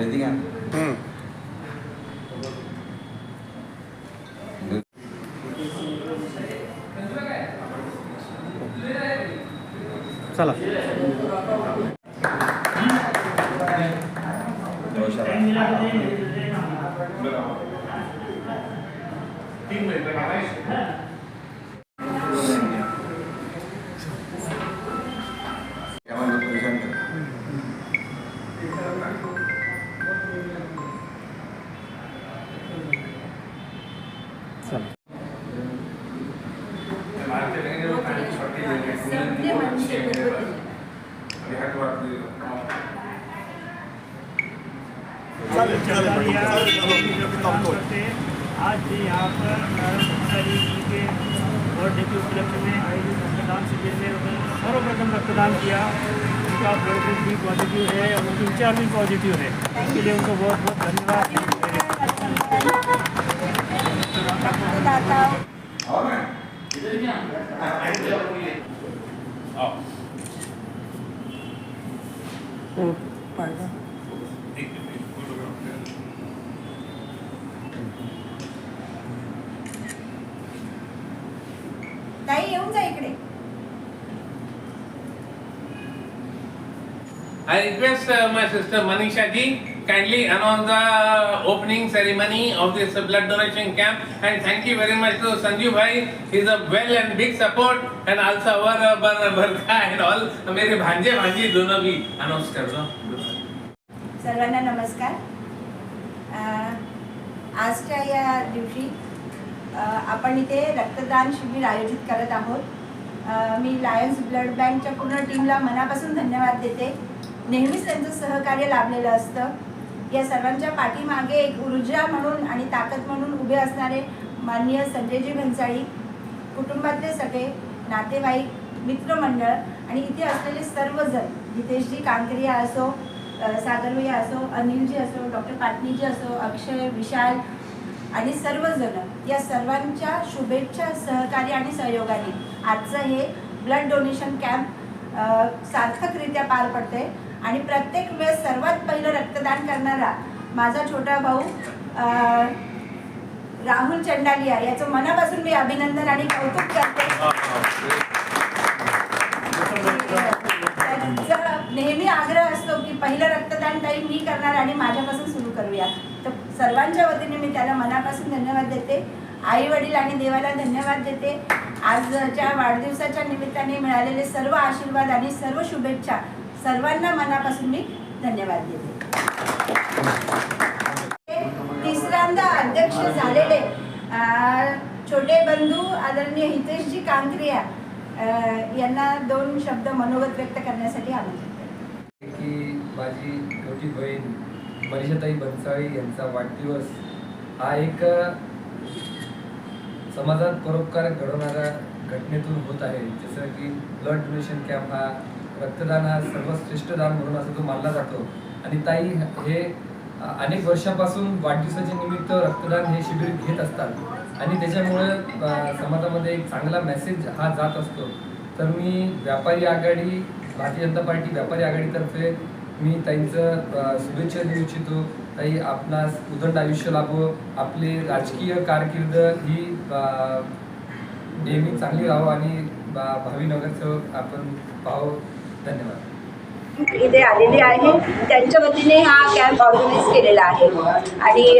Bendingan. Hmm. Salah. आज यहाँ पर जी के birthday के उपलक्ष्य में आयोजित रक्तदान शिविर में उन्होंने सर्वप्रथम रक्तदान किया। उनका ब्लड ग्रुप भी पॉजिटिव है और उनकी इंचार्ज भी पॉजिटिव है। इसके लिए उनको बहुत बहुत धन्यवाद। येऊन जा इकडे I request uh, my sister Manisha ji kindly announce the opening ceremony of this uh, blood donation camp and thank you very much to Sanju bhai. He's a well and big support and also our uh, Bar- Barka and all. मेरे भांजे भांजी दोनों भी announce कर दो. सर्वांना नमस्कार अं, आजच्या या दिवशी आपण इथे रक्तदान शिबिर आयोजित करत आहोत. मी लायन्स ब्लड बँकच्या पूर्ण टीमला मनापासून धन्यवाद देते. नेहमीच त्यांचं सहकार्य लाभलेलं असतं. या सर्वांच्या पाठीमागे एक ऊर्जा म्हणून आणि ताकद म्हणून उभे असणारे माननीय संजयजी भन्साळी कुटुंबातले सगळे नातेवाईक मित्रमंडळ आणि इथे असलेले सर्वजण जितेशजी कांकरिया असो सागरभैया असो अनिलजी असो डॉक्टर पाटणीजी असो अक्षय विशाल आणि सर्वजण या सर्वांच्या शुभेच्छा सहकार्य आणि सहयोगाने आजचं हे ब्लड डोनेशन कॅम्प सार्थकरित्या पार पडते आणि प्रत्येक वेळेस सर्वात पहिलं रक्तदान करणारा माझा छोटा भाऊ राहुल चंडालिया याचं मनापासून मी अभिनंदन आणि कौतुक करते. नेहमी आग्रह पहिलं रक्तदान ताई मी करणार आणि माझ्यापासून सुरू करूया. तर सर्वांच्या वतीने मी त्याला मनापासून धन्यवाद देते. आई वडील आणि देवाला धन्यवाद देते. आजच्या वाढदिवसाच्या निमित्ताने मिळालेले सर्व आशीर्वाद आणि सर्व शुभेच्छा सर्वांना मनापासून मी धन्यवाद देते. तिसऱ्यांदा अध्यक्ष झालेले छोटे बंधू आदरणीय हितेशजी कांकरिया यांना दोन शब्द मनोगत व्यक्त करण्यासाठी आमंत्रित माझी मोठी बहीण मनीषाताई बनसाळी यांचा वाढदिवस हा एक समाजात परोपकार घडवणाऱ्या घटनेतून होत आहे. जसं की ब्लड डोनेशन कॅम्प हा रक्तदान हा सर्वश्रेष्ठ दान म्हणून असं तो मानला जातो. आणि ताई हे अनेक वर्षापासून वाढदिवसाच्या निमित्त रक्तदान हे शिबिर घेत असतात. आणि त्याच्यामुळे समाजामध्ये एक चांगला मेसेज हा जात असतो. तर मी व्यापारी आघाडी भारतीय जनता पार्टी व्यापारी आघाडीतर्फे मी ताईंचं शुभेच्छा देऊ इच्छितो. ताई आपणास उदंड आयुष्य लाभो. आपली राजकीय कारकीर्द ही नेहमी चांगली राहो आणि भावी नगरसेवक आपण पाहो. धन्यवाद. इथे आलेले आहे. त्यांच्या वतीने हा कॅम्प ऑर्गनाईज केलेला आहे. आणि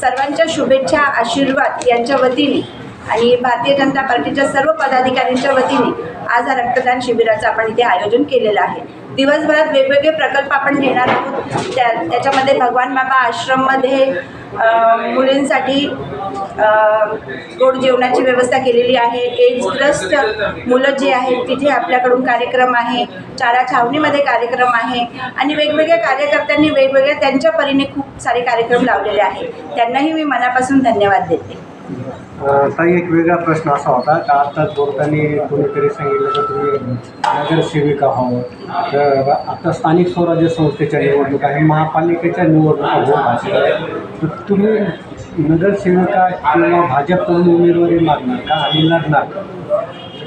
सर्वांच्या शुभेच्छा आशीर्वाद यांच्या वतीने आणि भारतीय जनता पार्टीच्या सर्व पदाधिकाऱ्यांच्या वतीने आज हा रक्तदान शिबिराचं आपण इथे आयोजन केलेलं आहे. दिवसभरात वेगवेगळे प्रकल्प आपण घेणार आहोत. त्या त्याच्यामध्ये भगवान बाबा आश्रममध्ये मुलींसाठी गोड जेवणाची व्यवस्था केलेली आहे. एड्सग्रस्त मुलं जे आहेत तिथे आपल्याकडून कार्यक्रम आहे. चारा छावणीमध्ये कार्यक्रम आहे. आणि वेगवेगळ्या कार्यकर्त्यांनी वेगवेगळ्या त्यांच्या परीने खूप सारे कार्यक्रम लावलेले आहेत. त्यांनाही मी मनापासून धन्यवाद देते. ताई एक वेगळा प्रश्न असा होता का आता बोलताना कोणीतरी सांगितलं की तुम्ही नगरसेविका आहोत तर आता स्थानिक स्वराज्य संस्थेच्या निवडणुका आहे महापालिकेच्या निवडणुका होत असतात तर तुम्ही नगरसेविका किंवा भाजपकडून उमेदवारी मागणार का आणि लढणार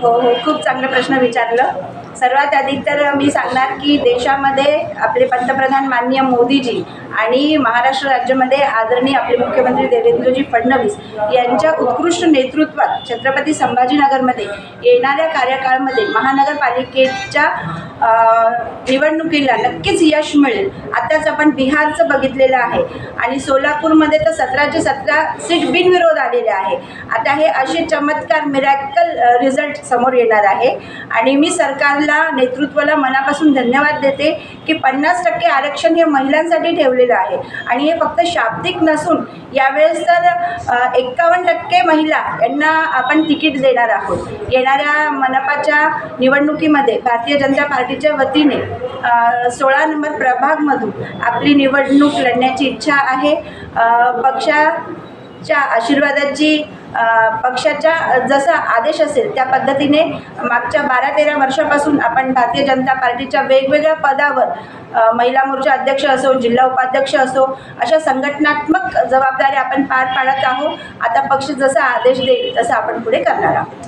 हो हो खूप चांगला प्रश्न विचारलं. सर्वात आधी तर मी सांगणार की देशामध्ये आपले पंतप्रधान माननीय मोदीजी आणि महाराष्ट्र राज्यामध्ये आदरणीय आपले मुख्यमंत्री देवेंद्रजी फडणवीस यांच्या उत्कृष्ट नेतृत्वात छत्रपती संभाजीनगरमध्ये येणाऱ्या कार्यकाळामध्ये महानगरपालिकेच्या निवडणुकीला नक्कीच यश मिळेल. आताच आपण बिहारचं बघितलेलं आहे. आणि सोलापूरमध्ये तर सतराचे सतरा सीट बिनविरोध आलेले आहे. आता हे असे चमत्कार मिरॅकल रिझल्ट समोर येणार आहे. आणि मी सरकारला नेतृत्वाला मनापासून धन्यवाद देते की पन्नास टक्के आरक्षण हे महिलांसाठी ठेवलं ठेवलेलं आहे. आणि हे फक्त शाब्दिक नसून यावेळेस तर एक्कावन्न टक्के महिला यांना आपण तिकीट देणार आहोत. येणाऱ्या मनपाच्या निवडणुकीमध्ये भारतीय जनता पार्टीच्या वतीने सोळा नंबर प्रभागमधून आपली निवडणूक लढण्याची इच्छा आहे. पक्षाच्या आशीर्वादाची पक्षाच्या जसा आदेश असेल त्या पद्धतीने मागच्या बारा तेरा वर्षापासून आपण भारतीय जनता पार्टीच्या वेगवेगळ्या पदावर महिला मोर्चा अध्यक्ष असो जिल्हा उपाध्यक्ष असो अशा संघटनात्मक जबाबदाऱ्या आपण पार पाडत आहोत. आता पक्ष जसा आदेश देईल तसं आपण पुढे करणार आहोत.